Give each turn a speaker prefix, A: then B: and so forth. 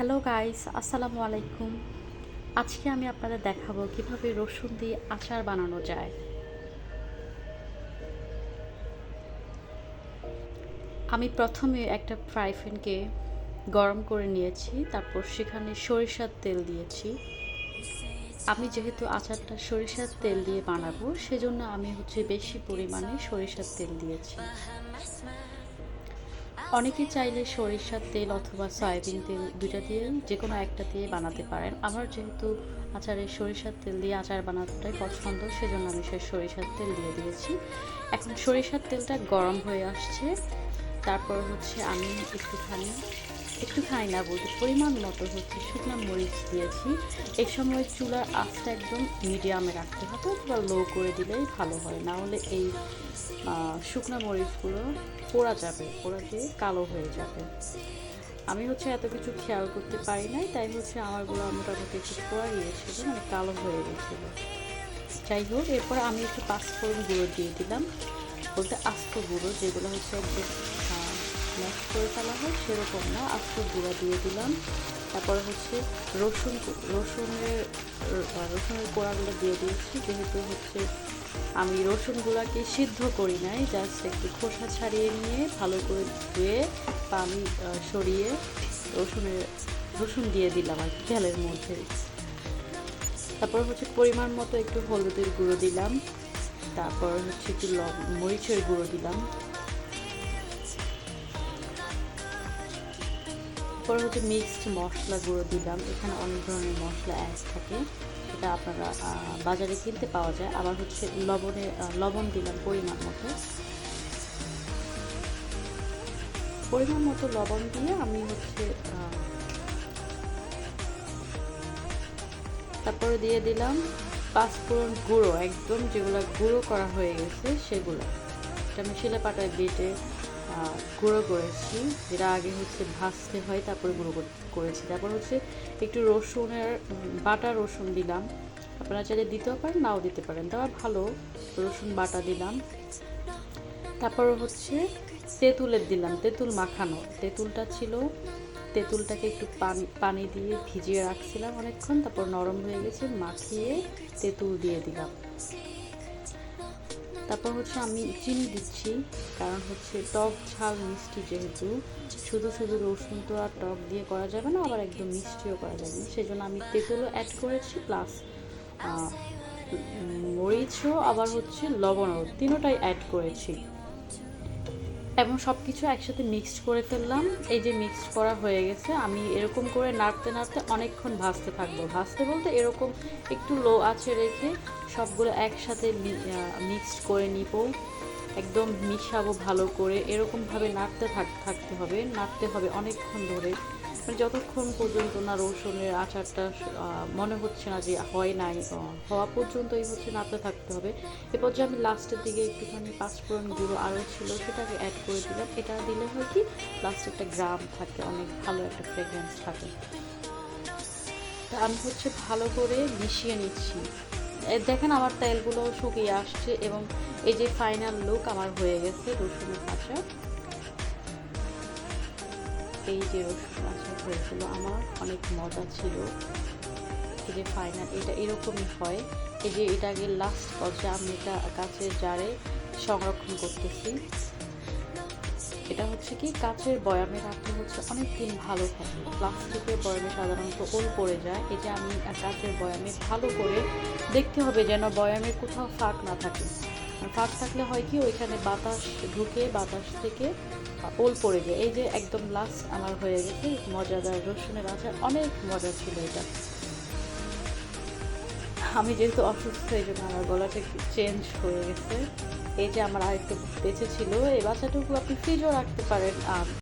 A: Hello guys, আসসালামু আলাইকুম। আজকে আমি আপনাদের দেখাবো কীভাবে রসুন দিয়ে আচার বানানো যায়। আমি প্রথমে একটা ফ্রাই প্যানকে গরম করে নিয়েছি, তারপর সেখানে সরিষার তেল দিয়েছি। আমি যেহেতু আচারটা সরিষার তেল দিয়ে বানাবো, সেজন্য আমি হচ্ছে বেশি পরিমাণে সরিষার তেল দিয়েছি। অনেকে চাইলে সরিষার তেল অথবা সয়াবিন তেল দুটা দিয়ে যে কোনো একটা দিয়ে বানাতে পারেন। আমার যেহেতু আচারে সরিষার তেল দিয়ে আচার বানাতেটাই পছন্দ, সেজন্য আমি সেই সরিষার তেল দিয়ে দিয়েছি। এখন সরিষার তেলটা গরম হয়ে আসছে। তারপর হচ্ছে আমি একটুখানি একটুখানি না বলতে পরিমাণ মতো হচ্ছে শুকনো মরিচ দিয়েছি। এই সময় চুলার আঁচটা একদম মিডিয়ামে রাখতে হবে, অথবা লো করে দিলেই ভালো হয়। না হলে এই শুকনো মরিচগুলো পোড়া যাবে, পোড়া দিয়ে কালো হয়ে যাবে। আমি হচ্ছে এত কিছু খেয়াল করতে পারি নাই, তাই হচ্ছে আমারগুলো মোটামুটি একটু পোড়া গিয়েছিল মানে কালো হয়ে গেছিল যাই হোক, এরপর আমি একটু পাঁচফোড়ন গুঁড়ো দিয়ে দিলাম। বলতে আস্ত গুঁড়ো, যেগুলো হচ্ছে একদম ম্যাশ করে ফেলা হয়, সেরকম না। আস্ত গুঁড়া দিয়ে দিলাম। তারপরে হচ্ছে রসুন রসুনের রসুনের কোড়াগুলো দিয়ে দিয়েছি। যেহেতু হচ্ছে আমি রসুনগুলোকে সিদ্ধ করি নাই জাস্ট একটু খোসা ছাড়িয়ে নিয়ে ভালো করে ধুয়ে পানি সরিয়ে রসুনের, রসুন দিয়ে দিলাম আর কি, তেলের মধ্যে। তারপর হচ্ছে পরিমাণ মতো একটু হলুদের গুঁড়ো দিলাম। তারপর হচ্ছে একটু মরিচের গুঁড়ো দিলাম। তারপর হচ্ছে মিক্সড মশলা গুঁড়ো দিলাম। এখানে অনেক ধরনের মশলা অ্যাড থাকে। এটা আপনারা বাজারে কিনতে পাওয়া যায়। আবার হচ্ছে লবণে লবণ দিলাম পরিমাণ মতো। পরিমাণ মতো লবণ দিয়ে আমি হচ্ছে তারপরে দিয়ে দিলাম পাঁচফোড়ন গুঁড়ো। একদম যেগুলো গুঁড়ো করা হয়ে গেছে সেগুলো। এটা আমি শিলে পাটায় বেটে গুঁড়ো করেছি, যেটা আগে হচ্ছে ভাজতে হয়, তারপরে গুঁড়ো করেছি। তারপর হচ্ছে একটু রসুনের বাটা রসুন দিলাম। আপনারা চাইলে দিতেও পারেন, নাও দিতে পারেন। দেওয়া ভালো, রসুন বাটা দিলাম। তারপর হচ্ছে তেঁতুলের দিলাম, তেঁতুল মাখানো। তেঁতুলটা ছিল, তেঁতুলটাকে একটু পানি পানি দিয়ে ভিজিয়ে রাখছিলাম অনেকক্ষণ, তারপর নরম হয়ে গেছে, মাখিয়ে তেঁতুল দিয়ে দিলাম। তারপর হচ্ছে আমি চিনি দিচ্ছি, কারণ হচ্ছে টক ঝাল মিষ্টি যেহেতু, শুধু শুধু রসুন তো আর টক দিয়ে করা যাবে না, আবার একদম মিষ্টিও করা যাবে না। সেই জন্য আমি তেঁতুলও অ্যাড করেছি প্লাস মরিচও, আবার হচ্ছে লবণও, তিনোটাই অ্যাড করেছি। এবং সব কিছু একসাথে মিক্সড করে ফেললাম। এই যে মিক্সড করা হয়ে গেছে, আমি এরকম করে নাড়তে নাড়তে অনেকক্ষণ ভাজতে থাকব। ভাজতে বলতে এরকম একটু লো আছে রেখে সবগুলো একসাথে মিক্সড করে নিব। একদম মিশাবো ভালো করে। এরকমভাবে নাড়তে থাক, থাকতে হবে। নাড়তে হবে অনেকক্ষণ ধরে। যতক্ষণ পর্যন্ত না রসুনের আচারটা মনে হচ্ছে না যে হয় নাই হওয়া পর্যন্ত এই হচ্ছে নাড়তে থাকতে হবে। এরপর যে আমি লাস্টের দিকে একটুখানি পাঁচফোড়ন গুঁড়ো আরও ছিল, সেটাকে অ্যাড করে দিলাম। এটা দিলে হয় কি লাস্টে একটা গ্রাম থাকে, অনেক ভালো একটা ফ্রেগরেন্স থাকে। তা আমি হচ্ছে ভালো করে মিশিয়ে নিচ্ছি। দেখেন আমার তেলগুলো শুকিয়ে আসছে এবং এই যে ফাইনাল লুক আমার হয়ে গেছে রসুনের আচার। এই যে আচার হয়েছিল, আমার অনেক মজা ছিল। যে ফাইনাল এটা এরকমই হয়। এই যে এটা আগে লাস্ট পর্যায়ে আমি এটা কাছের জারে সংরক্ষণ করতেছি। এটা হচ্ছে কি কাচের বয়ামে রাখলে হচ্ছে অনেক দিন ভালো থাকে প্লাস্টিকের বয়ামে সাধারণত ওল পড়ে যায়। এই যে আমি কাচের বয়ামে ভালো করে দেখতে হবে যেন বয়ামের কোথাও ফাঁক না থাকে। ফাঁক থাকলে হয় কি, ওইখানে বাতাস ঢুকে, বাতাস থেকে ওল পড়ে যায়। এই যে একদম লাস্ট আমার হয়ে গেছে, মজাদার রসুনের আচার, অনেক মজা ছিল এটা। আমি যেহেতু অসুস্থ, এই জন্য আমার গলাটা একটু চেঞ্জ হয়ে গেছে। এই যে আমার আরেকটু বেঁচে ছিল, এই বাচ্চাটুকু আপনি ফ্রিজও রাখতে পারেন